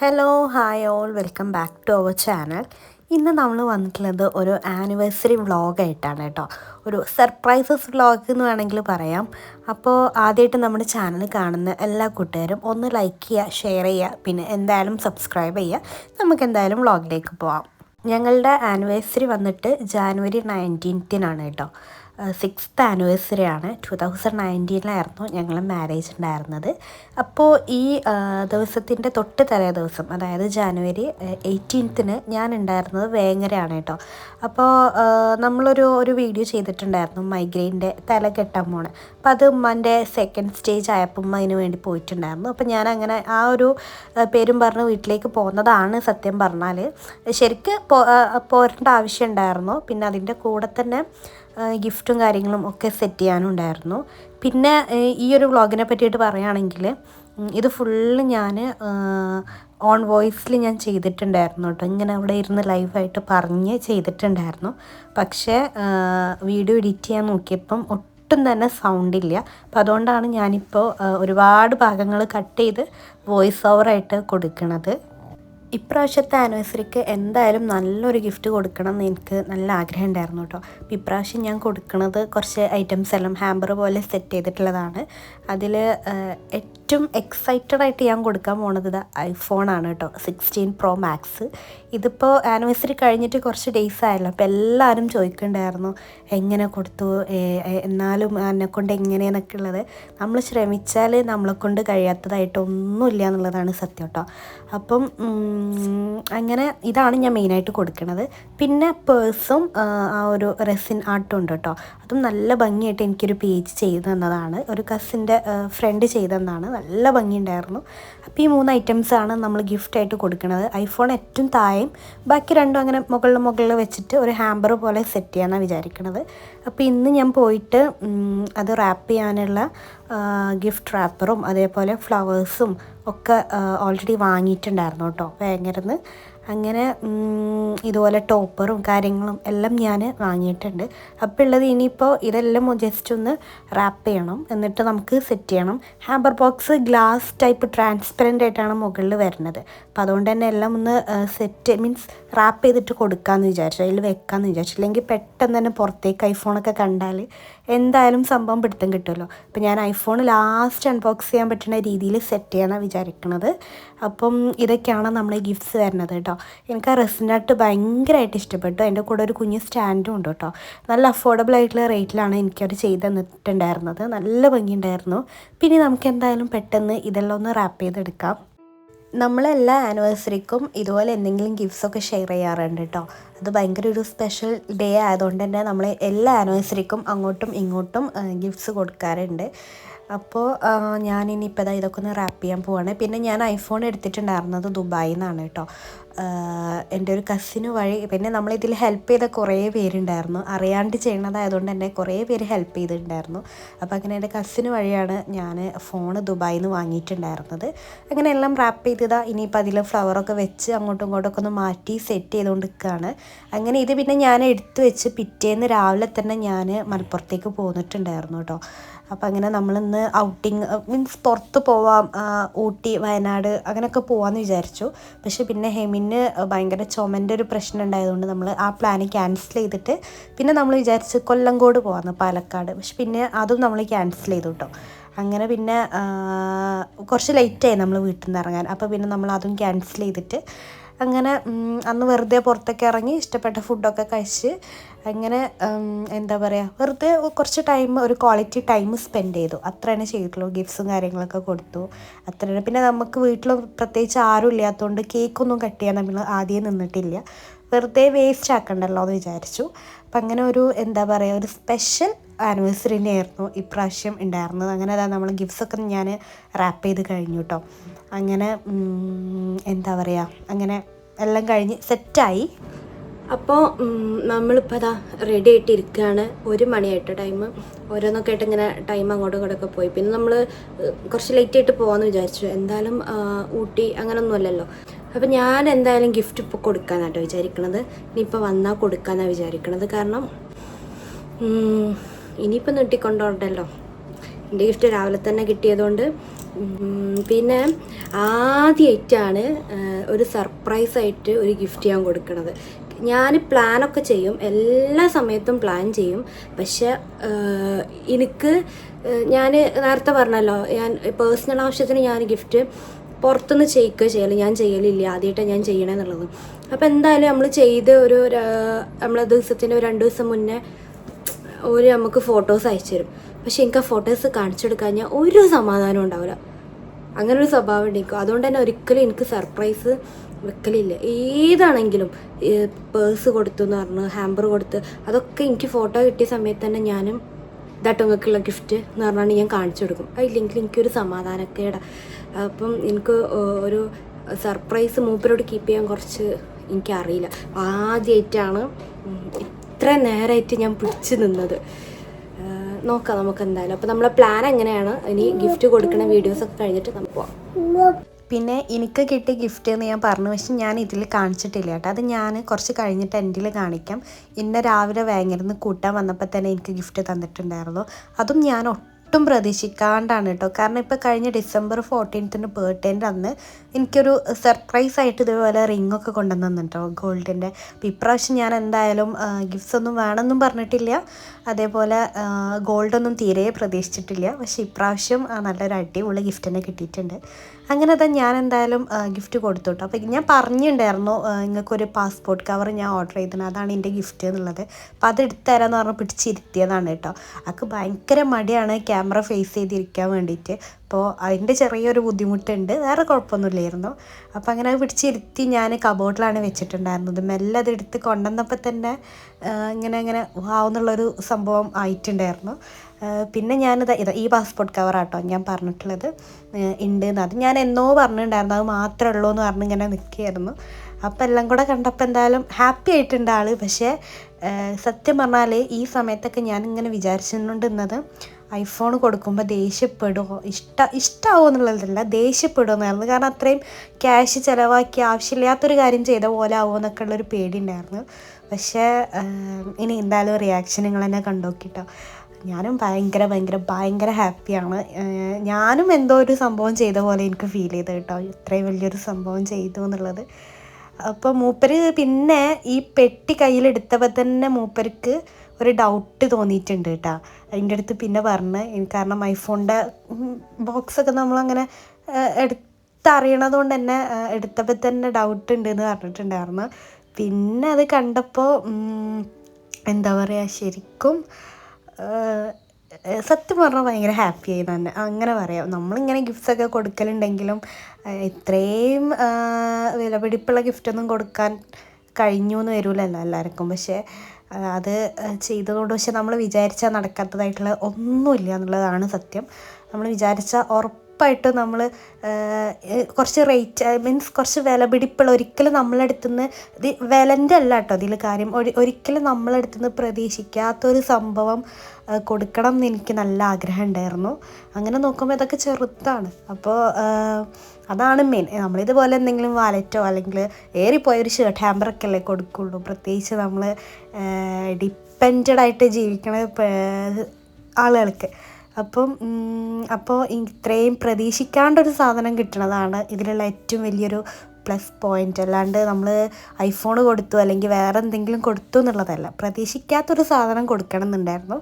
Hello hi all welcome back to our channel ഇന്ന് നമ്മൾ വന്നിട്ടുള്ളത് ഒരു ആനിവേഴ്സറി വ്ളോഗായിട്ടാണ് കേട്ടോ. ഒരു സർപ്രൈസസ് വ്ളോഗ് എന്ന് വേണമെങ്കിൽ പറയാം. അപ്പോൾ ആദ്യമായിട്ട് നമ്മുടെ ചാനൽ കാണുന്ന എല്ലാ കൂട്ടുകാരും ഒന്ന് ലൈക്ക് ചെയ്യുക ഷെയർ ചെയ്യുക പിന്നെ എന്തായാലും സബ്സ്ക്രൈബ് ചെയ്യുക. നമുക്ക് എന്തായാലും വ്ളോഗിലേക്ക് പോവാം. ഞങ്ങളുടെ ആനിവേഴ്സറി വന്നിട്ട് ജാനുവരി നയന്റീൻത്തിനാണ് കേട്ടോ. സിക്സ്ത് ആനിവേഴ്സറി ആണ് ടു തൗസൻഡ് നയന്റീനിലായിരുന്നു ഞങ്ങൾ മാരേജ് ഉണ്ടായിരുന്നത്. അപ്പോൾ ഈ ദിവസത്തിന്റെ തൊട്ട് തലേ ദിവസം അതായത് ജാനുവരി എയ്റ്റീൻത്തിന് ഞാൻ ഉണ്ടായിരുന്നത് വേങ്ങരയാണ് കേട്ടോ. അപ്പോൾ നമ്മളൊരു ഒരു വീഡിയോ ചെയ്തിട്ടുണ്ടായിരുന്നു മൈഗ്രെയിന്റെ തല കെട്ടാൻ പോണേ. അപ്പോൾ അത് ഉമ്മന്റെ സെക്കൻഡ് സ്റ്റേജ് ആയപ്പോൾ ഉമ്മ അതിന് വേണ്ടി പോയിട്ടുണ്ടായിരുന്നു. അപ്പോൾ ഞാൻ അങ്ങനെ ആ ഒരു പേരും പറഞ്ഞ് വീട്ടിലേക്ക് പോകുന്നതാണ് സത്യം പറഞ്ഞാൽ ശരിക്ക് പോരേണ്ട ആവശ്യം ഉണ്ടായിരുന്നു. പിന്നെ അതിന്റെ കൂടെ തന്നെ ഗിഫ്റ്റും കാര്യങ്ങളും ഒക്കെ സെറ്റ് ചെയ്യാനുണ്ടായിരുന്നു. പിന്നെ ഈ ഒരു വ്ളോഗിനെ പറ്റിയിട്ട് പറയുകയാണെങ്കിൽ ഇത് ഫുള്ള് ഞാൻ ഓൺ വോയിസിൽ ഞാൻ ചെയ്തിട്ടുണ്ടായിരുന്നു കേട്ടോ ഇങ്ങനെ അവിടെ ഇരുന്ന് ലൈവായിട്ട് പറഞ്ഞ് ചെയ്തിട്ടുണ്ടായിരുന്നു. പക്ഷേ വീഡിയോ എഡിറ്റ് ചെയ്യാൻ നോക്കിയപ്പം ഒട്ടും തന്നെ സൗണ്ട് ഇല്ല. അപ്പോൾ അതുകൊണ്ടാണ് ഞാനിപ്പോൾ ഒരുപാട് ഭാഗങ്ങൾ കട്ട് ചെയ്ത് വോയിസ് ഓവറായിട്ട് കൊടുക്കുന്നത് ഇപ്രാവശ്യത്തെ ആനിവേഴ്സറിക്ക് എന്തായാലും നല്ലൊരു ഗിഫ്റ്റ് കൊടുക്കണം എന്ന് എനിക്ക് നല്ല ആഗ്രഹം ഉണ്ടായിരുന്നു കേട്ടോ. അപ്പം ഇപ്രാവശ്യം ഞാൻ കൊടുക്കുന്നത് കുറച്ച് ഐറ്റംസ് എല്ലാം ഹാമ്പർ പോലെ സെറ്റ് ചെയ്തിട്ടുള്ളതാണ്. അതിൽ ഏറ്റവും എക്സൈറ്റഡ് ആയിട്ട് ഞാൻ കൊടുക്കാൻ പോണത് ഇത് ഐഫോണാണ് കേട്ടോ സിക്സ്റ്റീൻ പ്രോ മാക്സ് ഇതിപ്പോൾ ആനിവേഴ്സറി കഴിഞ്ഞിട്ട് കുറച്ച് ഡേയ്സ് ആയല്ലോ. അപ്പോൾ എല്ലാവരും ചോദിക്കണ്ടായിരുന്നു എങ്ങനെ കൊടുത്തു? എന്നാലും എന്നെക്കൊണ്ട് എങ്ങനെയെന്നൊക്കെ ഉള്ളത്? നമ്മൾ ശ്രമിച്ചാൽ നമ്മളെ കൊണ്ട് കഴിയാത്തതായിട്ടൊന്നുമില്ല എന്നുള്ളതാണ് സത്യം കേട്ടോ അപ്പം അങ്ങനെ ഇതാണ് ഞാൻ മെയിനായിട്ട് കൊടുക്കണത്. പിന്നെ പേഴ്സും ആ ഒരു റെസിൻ ആർട്ടും ഉണ്ട് കേട്ടോ അതും നല്ല ഭംഗിയായിട്ട് എനിക്കൊരു പേജ് ചെയ്തു തന്നതാണ്. ഒരു കസിന്റെ ഫ്രണ്ട് ചെയ്തെന്നാണ് നല്ല ഭംഗിയുണ്ടായിരുന്നു. അപ്പോൾ ഈ മൂന്ന് ഐറ്റംസാണ് നമ്മൾ ഗിഫ്റ്റായിട്ട് കൊടുക്കുന്നത് ഐഫോൺ ഏറ്റവും താഴെയും ബാക്കി രണ്ടും അങ്ങനെ മുകളിൽ മുകളിൽ വെച്ചിട്ട് ഒരു ഹാമ്പർ പോലെ സെറ്റ് ചെയ്യാമെന്നാണ് വിചാരിക്കുന്നത് അപ്പോൾ ഇന്ന് ഞാൻ പോയിട്ട് അത് റാപ്പ് ചെയ്യാനുള്ള ഗിഫ്റ്റ് റാപ്പറും അതേപോലെ ഫ്ലവേഴ്സും ഒക്കെ ഓൾറെഡി വാങ്ങിയിട്ടുണ്ടായിരുന്നു കേട്ടോ. വേങ്ങരുന്ന് അങ്ങനെ ഇതുപോലെ ടോപ്പറും കാര്യങ്ങളും എല്ലാം ഞാൻ വാങ്ങിയിട്ടുണ്ട്. അപ്പോൾ ഉള്ളത് ഇനിയിപ്പോൾ ഇതെല്ലാം ജസ്റ്റ് ഒന്ന് റാപ്പ് ചെയ്യണം. എന്നിട്ട് നമുക്ക് സെറ്റ് ചെയ്യണം. Hamper box glass type transparent ആയിട്ടാണ് മുകളിൽ വരുന്നത്. അപ്പോൾ അതുകൊണ്ട് തന്നെ എല്ലാം ഒന്ന് സെറ്റ് മീൻസ് റാപ്പ് ചെയ്തിട്ട് കൊടുക്കാമെന്ന് വിചാരിച്ചു. അതിൽ വെക്കാമെന്ന് വിചാരിച്ചു. അല്ലെങ്കിൽ പെട്ടെന്ന് തന്നെ പുറത്തേക്ക് ഐഫോണൊക്കെ കണ്ടാൽ എന്തായാലും സംഭവം പിടുത്തം കിട്ടുമല്ലോ. അപ്പോൾ ഞാൻ ഐഫോൺ ലാസ്റ്റ് അൺബോക്സ് ചെയ്യാൻ പറ്റുന്ന രീതിയിൽ സെറ്റ് ചെയ്യാനാണ് വിചാരിക്കുന്നത് അപ്പം ഇതൊക്കെയാണ് നമ്മളെ ഗിഫ്റ്റ്സ് വരുന്നത് കേട്ടോ എനിക്ക് ആ റെസിനാട്ട് ഭയങ്കരമായിട്ട് ഇഷ്ടപ്പെട്ടു. എന്റെ കൂടെ ഒരു കുഞ്ഞ് സ്റ്റാൻഡും ഉണ്ട് കേട്ടോ നല്ല അഫോർഡബിൾ ആയിട്ടുള്ള റേറ്റിലാണ് എനിക്കത് ചെയ്ത് തന്നിട്ടുണ്ടായിരുന്നത്. നല്ല ഭംഗിയുണ്ടായിരുന്നു. പിന്നെ നമുക്ക് എന്തായാലും പെട്ടെന്ന് ഇതെല്ലാം ഒന്ന് റാപ്പ് ചെയ്തെടുക്കാം. നമ്മളെല്ലാ ആനിവേഴ്സറിക്കും ഇതുപോലെ എന്തെങ്കിലും ഗിഫ്റ്റ്സൊക്കെ ഷെയർ ചെയ്യാറുണ്ട് കേട്ടോ അത് ഭയങ്കര ഒരു സ്പെഷ്യൽ ഡേ ആയതുകൊണ്ട് തന്നെ നമ്മൾ എല്ലാ ആനിവേഴ്സറിക്കും അങ്ങോട്ടും ഇങ്ങോട്ടും ഗിഫ്റ്റ്സ് കൊടുക്കാറുണ്ട്. അപ്പോൾ ഞാനിനിയിപ്പോൾ ഇതാ ഇതൊക്കെ ഒന്ന് റാപ്പ് ചെയ്യാൻ പോവാണ്. പിന്നെ ഞാൻ ഐഫോൺ എടുത്തിട്ടുണ്ടായിരുന്നത് ദുബായിൽ നിന്നാണ് കേട്ടോ എന്റെ ഒരു കസിന് വഴി പിന്നെ നമ്മളിതിൽ ഹെൽപ്പ് ചെയ്ത കുറേ പേരുണ്ടായിരുന്നു. അറിയാണ്ട് ചെയ്യണതായതുകൊണ്ട് തന്നെ കുറേ പേര് ഹെൽപ്പ് ചെയ്തിട്ടുണ്ടായിരുന്നു. അപ്പോൾ അങ്ങനെ എന്റെ കസിന് വഴിയാണ് ഞാൻ ഫോൺ ദുബായിൽ നിന്ന് വാങ്ങിയിട്ടുണ്ടായിരുന്നത്. അങ്ങനെ എല്ലാം റാപ്പ് ചെയ്തതാ ഇനിയിപ്പോൾ അതിൽ ഫ്ലവറൊക്കെ വെച്ച് അങ്ങോട്ടും ഇങ്ങോട്ടൊക്കെ ഒന്ന് മാറ്റി സെറ്റ് ചെയ്തുകൊണ്ട് നിൽക്കുകയാണ് അങ്ങനെ ഇത് പിന്നെ ഞാൻ എടുത്തു വെച്ച് പിറ്റേന്ന് രാവിലെ തന്നെ ഞാൻ മലപ്പുറത്തേക്ക് പോന്നിട്ടുണ്ടായിരുന്നു കേട്ടോ. അപ്പം അങ്ങനെ നമ്മളിന്ന് ഔട്ടിങ് മീൻസ് പുറത്ത് പോവാം ഊട്ടി വയനാട് അങ്ങനെയൊക്കെ പോവാമെന്ന് വിചാരിച്ചു. പക്ഷെ പിന്നെ ഹെമിന് ഭയങ്കര ചുമന്റെ ഒരു പ്രശ്നം ഉണ്ടായതുകൊണ്ട് നമ്മൾ ആ പ്ലാൻ ക്യാൻസൽ ചെയ്തിട്ട് പിന്നെ നമ്മൾ വിചാരിച്ച് കൊല്ലങ്കോട് പോകാമെന്ന് പാലക്കാട്. പക്ഷെ പിന്നെ അതും നമ്മൾ ക്യാൻസൽ ചെയ്തു കേട്ടോ അങ്ങനെ പിന്നെ കുറച്ച് ലേറ്റായി നമ്മൾ വീട്ടിൽ നിന്ന് ഇറങ്ങാൻ. അപ്പോൾ പിന്നെ നമ്മൾ അതും ക്യാൻസൽ ചെയ്തിട്ട് അങ്ങനെ അന്ന് വെറുതെ പുറത്തൊക്കെ ഇറങ്ങി ഇഷ്ടപ്പെട്ട ഫുഡൊക്കെ കഴിച്ച് അങ്ങനെ എന്താ പറയുക വെറുതെ കുറച്ച് ടൈം ഒരു ക്വാളിറ്റി ടൈം സ്പെൻഡ് ചെയ്തു. അത്രയാണ് ചെയ്തിട്ടുള്ളൂ. ഗിഫ്റ്റ്സും കാര്യങ്ങളൊക്കെ കൊടുത്തു. അത്രയാണ് പിന്നെ നമുക്ക് വീട്ടിൽ പ്രത്യേകിച്ച് ആരും ഇല്ലാത്തതുകൊണ്ട് കേക്കൊന്നും കട്ട് ചെയ്യാൻ നമ്മൾ ആദ്യം നിന്നിട്ടില്ല. വെറുതെ വേസ്റ്റ് ആക്കണ്ടല്ലോ എന്ന് വിചാരിച്ചു. അപ്പം അങ്ങനെ ഒരു എന്താ പറയുക ഒരു സ്പെഷ്യൽ ആനിവേഴ്സറി ആയിരുന്നു ഇപ്രാവശ്യം ഉണ്ടായിരുന്നത്. അങ്ങനെ അതാ നമ്മൾ ഗിഫ്റ്റ്സൊക്കെ ഞാൻ റാപ്പ് ചെയ്ത് കഴിഞ്ഞു കേട്ടോ അങ്ങനെ എന്താ പറയുക അങ്ങനെ എല്ലാം കഴിഞ്ഞ് സെറ്റായി. അപ്പോൾ നമ്മളിപ്പോൾ അതാ റെഡി ആയിട്ട് ഇരിക്കുകയാണ് ഒരു മണിയായിട്ട് ടൈം ഓരോന്നൊക്കെ ആയിട്ട് ഇങ്ങനെ ടൈം അങ്ങോട്ടും ഇങ്ങോട്ടൊക്കെ പോയി. പിന്നെ നമ്മൾ കുറച്ച് ലേറ്റ് ആയിട്ട് പോകാമെന്ന് വിചാരിച്ചു. എന്തായാലും ഊട്ടി അങ്ങനൊന്നും അല്ലല്ലോ. അപ്പം ഞാൻ എന്തായാലും ഗിഫ്റ്റ് ഇപ്പോൾ കൊടുക്കാനാട്ടോ വിചാരിക്കണത്. ഇനിയിപ്പോൾ വന്നാൽ കൊടുക്കാനാണ് വിചാരിക്കണത്. കാരണം ഇനിയിപ്പോൾ നീട്ടിക്കൊണ്ടോണ്ടല്ലോ. എന്റെ ഗിഫ്റ്റ് രാവിലെ തന്നെ കിട്ടിയതുകൊണ്ട് പിന്നെ ആദ്യമായിട്ടാണ് ഒരു സർപ്രൈസായിട്ട് ഒരു ഗിഫ്റ്റ് ഞാൻ കൊടുക്കുന്നത് ഞാൻ പ്ലാനൊക്കെ ചെയ്യും എല്ലാ സമയത്തും പ്ലാൻ ചെയ്യും. പക്ഷെ എനിക്ക് ഞാൻ നേരത്തെ പറഞ്ഞല്ലോ ഞാൻ പേഴ്സണൽ ആവശ്യത്തിന് ഞാൻ ഗിഫ്റ്റ് പുറത്തുനിന്ന് ചെയ്യിക്കുക ചെയ്യൽ ഞാൻ ചെയ്യലില്ല. ആദ്യമായിട്ടാണ് ഞാൻ ചെയ്യണമെന്നുള്ളത് അപ്പോൾ എന്തായാലും നമ്മൾ ചെയ്ത് ഒരു നമ്മളെ ദിവസത്തിന് ഒരു രണ്ട് ദിവസം മുന്നേ ഒരു നമുക്ക് ഫോട്ടോസ് അയച്ചു തരും. പക്ഷെ എനിക്ക് ആ ഫോട്ടോസ് കാണിച്ചെടുക്കാൻ ഞാൻ ഒരു സമാധാനം ഉണ്ടാവില്ല. അങ്ങനെ ഒരു സ്വഭാവം ഉണ്ടായിരിക്കും. അതുകൊണ്ട് തന്നെ ഒരിക്കലും എനിക്ക് സർപ്രൈസ് വെക്കലില്ല. ഏതാണെങ്കിലും പേഴ്സ് കൊടുത്തു എന്ന് പറഞ്ഞു ഹാമ്പർ കൊടുത്ത് അതൊക്കെ എനിക്ക് ഫോട്ടോ കിട്ടിയ സമയത്ത് തന്നെ ഞാനും ഇതായിട്ട് നിങ്ങൾക്കുള്ള ഗിഫ്റ്റ് എന്ന് പറഞ്ഞാണ് ഞാൻ കാണിച്ചു കൊടുക്കും. അതില്ലെങ്കിൽ എനിക്കൊരു സമാധാനക്കേടാ. അപ്പം എനിക്ക് ഒരു സർപ്രൈസ് മൂപ്പരോട് കീപ്പ് ചെയ്യാൻ കുറച്ച് എനിക്കറിയില്ല. ആദ്യമായിട്ടാണ് ഇത്ര നേരമായിട്ട് ഞാൻ പിടിച്ചു നിന്നത്. നോക്കാം നമുക്ക് എന്തായാലും അപ്പോൾ നമ്മളെ പ്ലാൻ എങ്ങനെയാണ്? ഇനി ഗിഫ്റ്റ് കൊടുക്കുന്ന വീഡിയോസൊക്കെ കഴിഞ്ഞിട്ട് നമുക്ക് പോവാം. പിന്നെ എനിക്ക് കിട്ടിയ ഗിഫ്റ്റ് എന്ന് ഞാൻ പറഞ്ഞു പക്ഷെ ഞാൻ ഇതിൽ കാണിച്ചിട്ടില്ല കേട്ടോ. അത് ഞാൻ കുറച്ച് കഴിഞ്ഞിട്ട് എന്റെ കാണിക്കാം. ഇന്ന രാവിലെ വേങ്ങരുന്ന് കൂട്ടാൻ വന്നപ്പോൾ തന്നെ എനിക്ക് ഗിഫ്റ്റ് തന്നിട്ടുണ്ടായിരുന്നു. അതും ഞാൻ ഒട്ടും പ്രതീക്ഷിക്കാണ്ടാണ് കേട്ടോ. കാരണം ഇപ്പോൾ കഴിഞ്ഞ ഡിസംബർ ഫോർട്ടീൻത്തിന് ബർത്ത്ഡേന്റെ അന്ന് എനിക്കൊരു സർപ്രൈസ് ആയിട്ട് ഇതുപോലെ റിംഗ് ഒക്കെ കൊണ്ടുവന്നു കേട്ടോ ഗോൾഡിന്റെ അപ്പോൾ ഇപ്രാവശ്യം ഞാൻ എന്തായാലും ഗിഫ്റ്റ്സ് ഒന്നും വേണമെന്നും പറഞ്ഞിട്ടില്ല. അതേപോലെ ഗോൾഡൊന്നും തീരെ പ്രതീക്ഷിച്ചിട്ടില്ല. പക്ഷേ ഇപ്രാവശ്യം നല്ലൊരു അടിപൊളി ഗിഫ്റ്റ് തന്നെ കിട്ടിയിട്ടുണ്ട്. അങ്ങനെ തന്നെ ഞാൻ എന്തായാലും ഗിഫ്റ്റ് കൊടുത്തു കേട്ടോ അപ്പോൾ ഞാൻ പറഞ്ഞിട്ടുണ്ടായിരുന്നു നിങ്ങൾക്കൊരു പാസ്പോർട്ട് കവർ ഞാൻ ഓർഡർ ചെയ്തിരുന്നു അതാണ് എന്റെ ഗിഫ്റ്റ് എന്നുള്ളത്. അപ്പോൾ അത് എടുത്തു തരാമെന്ന് പറഞ്ഞ് പിടിച്ചിരുത്തിയതാണ് കേട്ടോ. അതൊക്കെ ഭയങ്കര മടിയാണ് ക്യാമറ ഫേസ് ചെയ്തിരിക്കാൻ വേണ്ടിയിട്ട്. അപ്പോൾ അതിന്റെ ചെറിയൊരു ബുദ്ധിമുട്ടുണ്ട്. വേറെ കുഴപ്പമൊന്നുമില്ലായിരുന്നു. അപ്പോൾ അങ്ങനെ പിടിച്ചിരുത്തി ഞാൻ കബോർഡിലാണ് വെച്ചിട്ടുണ്ടായിരുന്നത്. മെല്ലെ അത് എടുത്ത് കൊണ്ടുവന്നപ്പോൾ തന്നെ ഇങ്ങനെ ഇങ്ങനെ വാവുന്നുള്ളൊരു സംഭവം ആയിട്ടുണ്ടായിരുന്നു. പിന്നെ ഞാനിത് ഇതാ ഈ പാസ്പോർട്ട് കവർ ആട്ടോ ഞാൻ പറഞ്ഞിട്ടുള്ളത്. ഉണ്ട് എന്ന് അത് ഞാൻ എന്നോ പറഞ്ഞിട്ടുണ്ടായിരുന്നു. അത് മാത്രമേ ഉള്ളൂ എന്ന് പറഞ്ഞ് ഇങ്ങനെ നിൽക്കുകയായിരുന്നു. അപ്പോൾ എല്ലാം കൂടെ കണ്ടപ്പോൾ എന്തായാലും ഹാപ്പി ആയിട്ടുണ്ട് ആൾ പക്ഷേ സത്യം പറഞ്ഞാൽ ഈ സമയത്തൊക്കെ ഞാൻ ഇങ്ങനെ വിചാരിച്ചുകൊണ്ടിരുന്നത് ഐഫോൺ കൊടുക്കുമ്പോൾ ദേഷ്യപ്പെടുമോ ഇഷ്ട ഇഷ്ടമാവോ എന്നുള്ളതല്ല ദേഷ്യപ്പെടുമെന്നായിരുന്നു കാരണം അത്രയും ക്യാഷ് ചിലവാക്കി ആവശ്യമില്ലാത്തൊരു കാര്യം ചെയ്ത പോലെ ആവുമോ എന്നൊക്കെ ഉള്ളൊരു പേടി ഉണ്ടായിരുന്നു പക്ഷേ ഇനി എന്തായാലും റിയാക്ഷൻ നിങ്ങൾ തന്നെ കണ്ടോക്കിട്ടോ ഞാനും ഭയങ്കര ഭയങ്കര ഭയങ്കര ഹാപ്പിയാണ് ഞാനും എന്തോ ഒരു സംഭവം ചെയ്ത പോലെ എനിക്ക് ഫീൽ ചെയ്ത് കേട്ടോ. ഇത്രയും വലിയൊരു സംഭവം ചെയ്തു എന്നുള്ളത്. അപ്പോൾ മൂപ്പർ പിന്നെ ഈ പെട്ടി കയ്യിലെടുത്തപ്പോൾ തന്നെ മൂപ്പർക്ക് ഒരു ഡൗട്ട് തോന്നിയിട്ടുണ്ട് കേട്ടോ അതിന്റെ അടുത്ത് പിന്നെ പറഞ്ഞ് കാരണം ഐഫോണിന്റെ ബോക്സൊക്കെ നമ്മളങ്ങനെ എടുത്തറിയണത് കൊണ്ട് തന്നെ എടുത്തപ്പോൾ തന്നെ ഡൗട്ട് ഉണ്ട് എന്ന് പറഞ്ഞിട്ടുണ്ടായിരുന്നു. പിന്നെ അത് കണ്ടപ്പോൾ എന്താ പറയുക ശരിക്കും സത്യം പറഞ്ഞാൽ ഭയങ്കര ഹാപ്പി ആയി തന്നെ. അങ്ങനെ പറയാം. നമ്മളിങ്ങനെ ഗിഫ്റ്റ്സൊക്കെ കൊടുക്കലുണ്ടെങ്കിലും ഇത്രയും വിലപിടിപ്പുള്ള ഗിഫ്റ്റൊന്നും കൊടുക്കാൻ കഴിഞ്ഞു എന്ന് വരില്ലല്ലോ എല്ലാവർക്കും. പക്ഷേ അത് ചെയ്തതുകൊണ്ട് പക്ഷെ നമ്മൾ വിചാരിച്ചാൽ നടക്കാത്തതായിട്ടുള്ള ഒന്നുമില്ല എന്നുള്ളതാണ് സത്യം. നമ്മൾ വിചാരിച്ചാൽ ഉറപ്പായിട്ടും നമ്മൾ കുറച്ച് റേറ്റ് മീൻസ് കുറച്ച് വില പിടിപ്പുള്ള ഒരിക്കലും നമ്മളെടുത്തുനിന്ന് ഇത് വിലന്റെ അല്ല കേട്ടോ അതിൽ കാര്യം. ഒരി- ഒരിക്കലും നമ്മളെടുത്തുനിന്ന് പ്രതീക്ഷിക്കാത്തൊരു സംഭവം കൊടുക്കണം എന്ന് എനിക്ക് നല്ല ആഗ്രഹം ഉണ്ടായിരുന്നു. അങ്ങനെ നോക്കുമ്പോൾ ഇതൊക്കെ ചെറുതാണ്. അപ്പോൾ അതാണ് മെയിൻ നമ്മളിതുപോലെ എന്തെങ്കിലും വാലറ്റോ അല്ലെങ്കിൽ ഏറിപ്പോയ ഒരു ഷർട്ട് ഹാമ്പറൊക്കെ അല്ലേ കൊടുക്കുള്ളൂ. പ്രത്യേകിച്ച് നമ്മൾ ഡിപ്പെൻഡായിട്ട് ജീവിക്കണ ആളുകൾക്ക്. അപ്പം അപ്പോൾ ഇത്രയും പ്രതീക്ഷിക്കാണ്ടൊരു സാധനം കിട്ടണതാണ്. ഇതിലുള്ള ഏറ്റവും വലിയൊരു പ്ലസ് പോയിന്റ് അല്ലാണ്ട് നമ്മൾ ഐഫോൺ കൊടുത്തു അല്ലെങ്കിൽ വേറെ എന്തെങ്കിലും കൊടുത്തു എന്നുള്ളതല്ല. പ്രതീക്ഷിക്കാത്തൊരു സാധനം കൊടുക്കണം എന്നുണ്ടായിരുന്നു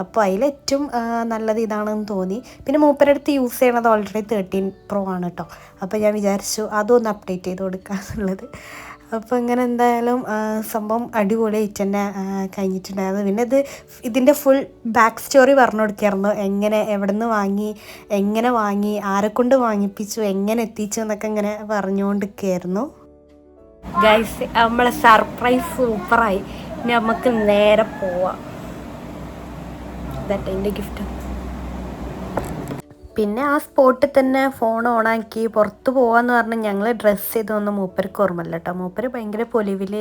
അപ്പോൾ അതിലേറ്റവും ഏറ്റവും നല്ലത് ഇതാണെന്ന് തോന്നി. പിന്നെ മൂപ്പരടുത്ത് യൂസ് ചെയ്യണത് ഓൾറെഡി തേർട്ടീൻ പ്രോ ആണ് കേട്ടോ അപ്പോൾ ഞാൻ വിചാരിച്ചു അതൊന്ന് അപ്ഡേറ്റ് ചെയ്ത് കൊടുക്കുക എന്നുള്ളത് അപ്പോൾ ഇങ്ങനെ എന്തായാലും സംഭവം അടിപൊളിയായിട്ട് തന്നെ കഴിഞ്ഞിട്ടുണ്ടായിരുന്നു. പിന്നെ ഇത് ഇതിന്റെ ഫുൾ ബാക്ക് സ്റ്റോറി പറഞ്ഞു കൊടുക്കായിരുന്നു എങ്ങനെ എവിടെ നിന്ന് വാങ്ങി എങ്ങനെ വാങ്ങി ആരെക്കൊണ്ട് വാങ്ങിപ്പിച്ചു എങ്ങനെ എത്തിച്ചു എന്നൊക്കെ ഇങ്ങനെ പറഞ്ഞുകൊണ്ടിരിക്കുകയായിരുന്നു ഗൈസ് നമ്മളെ സർപ്രൈസ് സൂപ്പറായി നമുക്ക് നേരെ പോവാം. ഇതട്ടെ എന്റെ ഗിഫ്റ്റ് പിന്നെ ആ സ്പോട്ടിൽ തന്നെ ഫോൺ ഓണാക്കി പുറത്ത് പോവാന്ന് പറഞ്ഞ് ഞങ്ങൾ ഡ്രസ്സ് ചെയ്തൊന്നും മൂപ്പർക്ക് ഓർമ്മയില്ല കേട്ടോ മൂപ്പര് ഭയങ്കര പൊലിവിൽ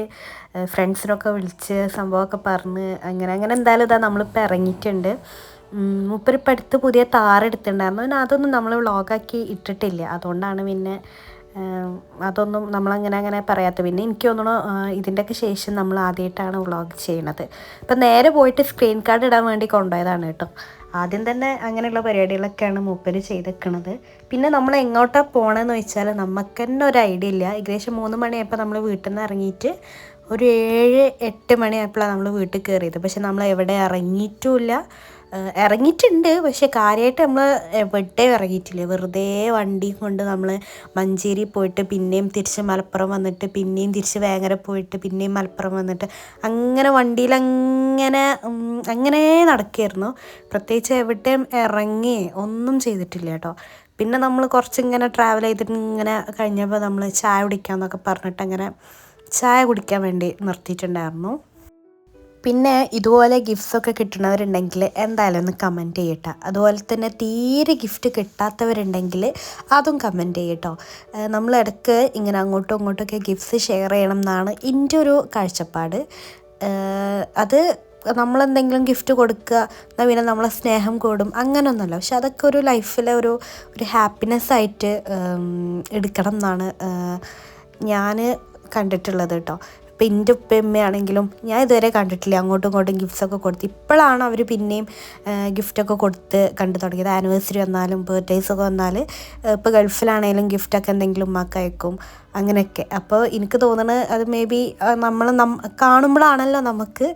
ഫ്രണ്ട്സിനൊക്കെ വിളിച്ച് സംഭവമൊക്കെ പറഞ്ഞ് അങ്ങനെ അങ്ങനെ എന്തായാലും ഇതാ നമ്മളിപ്പോൾ ഇറങ്ങിയിട്ടുണ്ട്. മൂപ്പരിപ്പടുത്ത് പുതിയ താറെടുത്തിട്ടുണ്ടായിരുന്നു പിന്നെ അതൊന്നും നമ്മൾ വ്ളോഗാക്കി ഇട്ടിട്ടില്ല. അതുകൊണ്ടാണ് പിന്നെ അതൊന്നും നമ്മളങ്ങനെ അങ്ങനെ പറയാത്ത. പിന്നെ എനിക്ക് തോന്നുന്നു ഇതിന്റെയൊക്കെ ശേഷം നമ്മൾ ആദ്യമായിട്ടാണ് വ്ളോഗ് ചെയ്യണത്. അപ്പം നേരെ പോയിട്ട് സ്ക്രീൻ കാർഡ് ഇടാൻ വേണ്ടി കൊണ്ടുപോയതാണ് കേട്ടോ. ആദ്യം തന്നെ അങ്ങനെയുള്ള പരിപാടികളൊക്കെയാണ് മൂപ്പര് ചെയ്തേക്കണത്. പിന്നെ നമ്മൾ എങ്ങോട്ടാണ് പോകണമെന്ന് വെച്ചാൽ നമുക്ക് തന്നെ ഒരു ഐഡിയ ഇല്ല. ഏകദേശം മൂന്ന് മണിയായപ്പോൾ നമ്മൾ വീട്ടിൽ നിന്ന് ഇറങ്ങിയിട്ട് ഒരു ഏഴ് എട്ട് മണിയായപ്പോഴാണ് നമ്മൾ വീട്ടിൽ കയറിയത്. പക്ഷെ നമ്മൾ എവിടെ ഇറങ്ങിയിട്ടുമില്ല ഇറങ്ങിയിട്ടുണ്ട്. പക്ഷെ കാര്യമായിട്ട് നമ്മൾ എവിടെ ഇറങ്ങിയിട്ടില്ല. വെറുതെ വണ്ടി കൊണ്ട് നമ്മൾ മഞ്ചേരി പോയിട്ട് പിന്നെയും തിരിച്ച് മലപ്പുറം വന്നിട്ട് പിന്നെയും തിരിച്ച് വേങ്ങര പോയിട്ട് പിന്നെയും മലപ്പുറം വന്നിട്ട് അങ്ങനെ വണ്ടിയിൽ അങ്ങനെ അങ്ങനെ നടക്കുകയായിരുന്നു പ്രത്യേകിച്ച് എവിടെയും ഇറങ്ങി ഒന്നും ചെയ്തിട്ടില്ല കേട്ടോ. പിന്നെ നമ്മൾ കുറച്ചിങ്ങനെ ട്രാവൽ ചെയ്തിട്ട് ഇങ്ങനെ കഴിഞ്ഞപ്പോൾ നമ്മൾ ചായ കുടിക്കാമെന്നൊക്കെ പറഞ്ഞിട്ട് അങ്ങനെ ചായ കുടിക്കാൻ വേണ്ടി നിർത്തിയിട്ടുണ്ടായിരുന്നു. പിന്നെ ഇതുപോലെ ഗിഫ്റ്റ്സ് ഒക്കെ കിട്ടുന്നവരുണ്ടെങ്കിൽ എന്തായാലും ഒന്ന് കമന്റ് ചെയ്യട്ടോ. അതുപോലെ തന്നെ തീരെ ഗിഫ്റ്റ് കിട്ടാത്തവരുണ്ടെങ്കിൽ അതും കമന്റ് ചെയ്യട്ടോ. നമ്മൾ ഇടയ്ക്ക് ഇങ്ങനെ അങ്ങോട്ടും ഇങ്ങോട്ടൊക്കെ ഗിഫ്റ്റ്സ് ഷെയർ ചെയ്യണം എന്നാണ് എന്റെ ഒരു കാഴ്ചപ്പാട്. അത് നമ്മളെന്തെങ്കിലും ഗിഫ്റ്റ് കൊടുക്കുക എന്നാൽ പിന്നെ നമ്മളെ സ്നേഹം കൂടും അങ്ങനെയൊന്നുമല്ല പക്ഷെ അതൊക്കെ ഒരു ലൈഫിലെ ഒരു ഒരു ഹാപ്പിനെസ് ആയിട്ട് എടുക്കണം എന്നാണ് ഞാൻ കണ്ടിട്ടുള്ളത് കേട്ടോ. ഇപ്പം എന്റെ ഉപ്പയമ്മയാണെങ്കിലും ഞാൻ ഇതുവരെ കണ്ടിട്ടില്ല. അങ്ങോട്ടും ഇങ്ങോട്ടും ഗിഫ്റ്റ്സ് ഒക്കെ കൊടുത്ത്. ഇപ്പോഴാണ് അവർ പിന്നെയും ഗിഫ്റ്റൊക്കെ കൊടുത്ത് കണ്ടു തുടങ്ങിയത്. ആനിവേഴ്സറി വന്നാലും ബർത്ത്ഡേയ്സ് ഒക്കെ വന്നാൽ ഇപ്പോൾ ഗൾഫിലാണെങ്കിലും ഗിഫ്റ്റൊക്കെ എന്തെങ്കിലും ഉമ്മക്ക് അയക്കും. അങ്ങനെയൊക്കെ. അപ്പോൾ എനിക്ക് തോന്നുന്നത് അത് മേ ബി നമ്മൾ നം കാണുമ്പോഴാണല്ലോ നമുക്ക്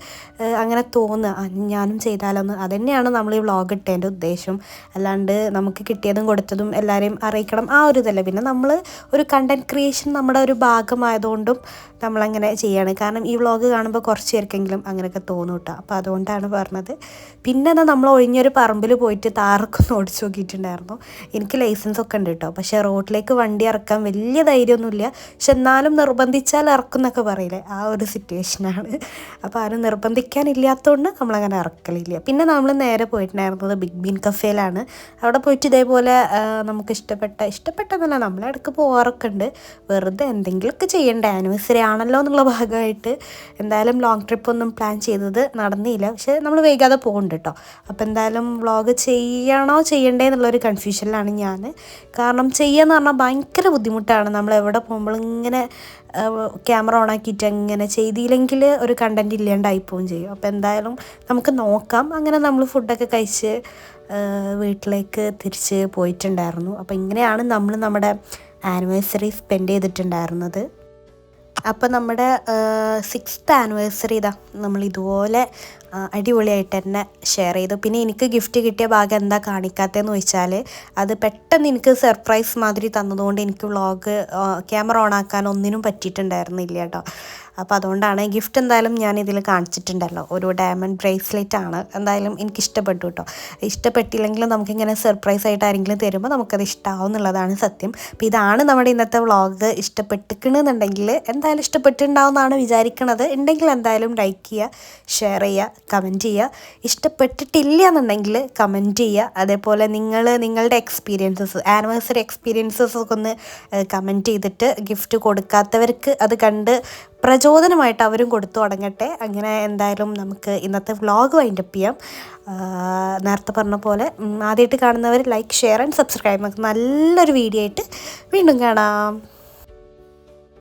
അങ്ങനെ തോന്നുക ഞാനും ചെയ്താലോന്ന്. അതുതന്നെയാണ് നമ്മൾ ഈ വ്ളോഗ് ഇട്ടതിന്റെ ഉദ്ദേശം. അല്ലാണ്ട് നമുക്ക് കിട്ടിയതും കൊടുത്തതും എല്ലാവരെയും അറിയിക്കണം. ആ ഒരു ഇതല്ല. പിന്നെ നമ്മൾ ഒരു കണ്ടന്റ് ക്രിയേഷൻ നമ്മുടെ ഒരു ഭാഗമായതുകൊണ്ടും നമ്മളങ്ങനെ ചെയ്യാണ്. കാരണം ഈ വ്ളോഗ് കാണുമ്പോൾ കുറച്ച് പേർക്കെങ്കിലും അങ്ങനെയൊക്കെ തോന്നും കേട്ടോ അപ്പോൾ അതുകൊണ്ടാണ് പറഞ്ഞത്. പിന്നെ എന്നാൽ നമ്മൾ ഒഴിഞ്ഞൊരു പറമ്പിൽ പോയിട്ട് താറൊക്കെ ഒന്ന് ഓടിച്ചു നോക്കിയിട്ടുണ്ടായിരുന്നു. എനിക്ക് ലൈസൻസ് ഒക്കെ ഉണ്ട് കേട്ടോ പക്ഷേ റോഡിലേക്ക് വണ്ടി ഇറക്കാൻ വലിയ ധൈര്യമൊന്നുമില്ല. പക്ഷെ എന്നാലും നിർബന്ധിച്ചാൽ ഇറക്കും എന്നൊക്കെ പറയില്ലേ? ആ ഒരു സിറ്റുവേഷനാണ് അപ്പോൾ ആരും നിർബന്ധിക്കാനില്ലാത്തതുകൊണ്ട് നമ്മളങ്ങനെ ഇറക്കലില്ല. പിന്നെ നമ്മൾ നേരെ പോയിട്ടുണ്ടായിരുന്നത് ബിഗ് ബീൻ കഫേയിലാണ് അവിടെ പോയിട്ട് ഇതേപോലെ നമുക്ക് ഇഷ്ടപ്പെട്ട ഇഷ്ടപ്പെട്ടതല്ല നമ്മളെ ഇടയ്ക്ക് പോകാറൊക്കെ ഉണ്ട്. വെറുതെ എന്തെങ്കിലുമൊക്കെ ചെയ്യണ്ടേ? ആനിവേഴ്സറി ആണല്ലോ എന്നുള്ള ഭാഗമായിട്ട് എന്തായാലും ലോങ് ട്രിപ്പ് ഒന്നും പ്ലാൻ ചെയ്തത് നടന്നില്ല. പക്ഷേ നമ്മൾ വൈകാതെ പോകുന്നുണ്ട് കേട്ടോ അപ്പോൾ എന്തായാലും വ്ളോഗ് ചെയ്യണോ ചെയ്യണ്ടേ എന്നുള്ളൊരു കൺഫ്യൂഷനിലാണ് ഞാൻ കാരണം ചെയ്യാന്ന് പറഞ്ഞാൽ ഭയങ്കര ബുദ്ധിമുട്ടാണ്. നമ്മൾ എവിടെ പോകുമ്പോൾ ഇങ്ങനെ ക്യാമറ ഓൺ ആക്കിയിട്ട് അങ്ങനെ ചെയ്തില്ലെങ്കിൽ ഒരു കണ്ടന്റ് ഇല്ലാണ്ടായി പോവുകയും ചെയ്യും. അപ്പോൾ എന്തായാലും നമുക്ക് നോക്കാം. അങ്ങനെ നമ്മൾ ഫുഡൊക്കെ കഴിച്ച് വീട്ടിലേക്ക് തിരിച്ച് പോയിട്ടുണ്ടായിരുന്നു. അപ്പോൾ ഇങ്ങനെയാണ് നമ്മൾ നമ്മുടെ ആനിവേഴ്സറി സ്പെൻഡ് ചെയ്തിട്ടുണ്ടായിരുന്നത്. അപ്പോൾ നമ്മുടെ സിക്സ്ത് ആനിവേഴ്സറി ഇതാ നമ്മൾ ഇതുപോലെ അടിപൊളിയായിട്ട് തന്നെ ഷെയർ ചെയ്തു. പിന്നെ എനിക്ക് ഗിഫ്റ്റ് കിട്ടിയ ഭാഗം എന്താ കാണിക്കാത്തതെന്ന് ചോദിച്ചാൽ അത് പെട്ടെന്ന് എനിക്ക് സർപ്രൈസ് മാതിരി തന്നതുകൊണ്ട് എനിക്ക് വ്ളോഗ് ക്യാമറ ഓൺ ആക്കാൻ ഒന്നിനും പറ്റിയിട്ടുണ്ടായിരുന്നില്ല കേട്ടോ. അപ്പോൾ അതുകൊണ്ടാണ് ഗിഫ്റ്റ് എന്തായാലും ഞാൻ ഇതിൽ കാണിച്ചിട്ടുണ്ടല്ലോ. ഒരു ഡയമണ്ട് ബ്രേസ്ലെറ്റ് ആണ്. എന്തായാലും എനിക്ക് ഇഷ്ടപ്പെട്ടു കേട്ടോ ഇഷ്ടപ്പെട്ടില്ലെങ്കിലും നമുക്കിങ്ങനെ സർപ്രൈസ് ആയിട്ട് ആരെങ്കിലും തരുമ്പോൾ നമുക്കത് ഇഷ്ടമാവും എന്നുള്ളതാണ് സത്യം. അപ്പോൾ ഇതാണ് നമ്മുടെ ഇന്നത്തെ വ്ളോഗ് ഇഷ്ടപ്പെട്ടിക്കണമെന്നുണ്ടെങ്കിൽ എന്തായാലും ഇഷ്ടപ്പെട്ടിട്ടുണ്ടാവും എന്നാണ് വിചാരിക്കണത്. ഉണ്ടെങ്കിൽ എന്തായാലും ലൈക്ക് ചെയ്യുക ഷെയർ ചെയ്യുക കമന്റ് ചെയ്യുക ഇഷ്ടപ്പെട്ടിട്ടില്ല എന്നുണ്ടെങ്കിൽ കമന്റ് ചെയ്യുക അതേപോലെ നിങ്ങൾ നിങ്ങളുടെ എക്സ്പീരിയൻസസ് ആനിവേഴ്സറി എക്സ്പീരിയൻസസ് ഒക്കെ ഒന്ന് കമന്റ് ചെയ്തിട്ട് ഗിഫ്റ്റ് കൊടുക്കാത്തവർക്ക് അത് കണ്ട് പ്രചോദനമായിട്ട് അവരും കൊടുത്തു തുടങ്ങട്ടെ അങ്ങനെ എന്തായാലും നമുക്ക് ഇന്നത്തെ വ്ളോഗ് വൈൻഡപ്പ് ചെയ്യാം. നേരത്തെ പറഞ്ഞ പോലെ ആദ്യമായിട്ട് കാണുന്നവർ ലൈക്ക് ഷെയർ ആൻഡ് സബ്സ്ക്രൈബ് നമുക്ക് നല്ലൊരു വീഡിയോ ആയിട്ട് വീണ്ടും കാണാം.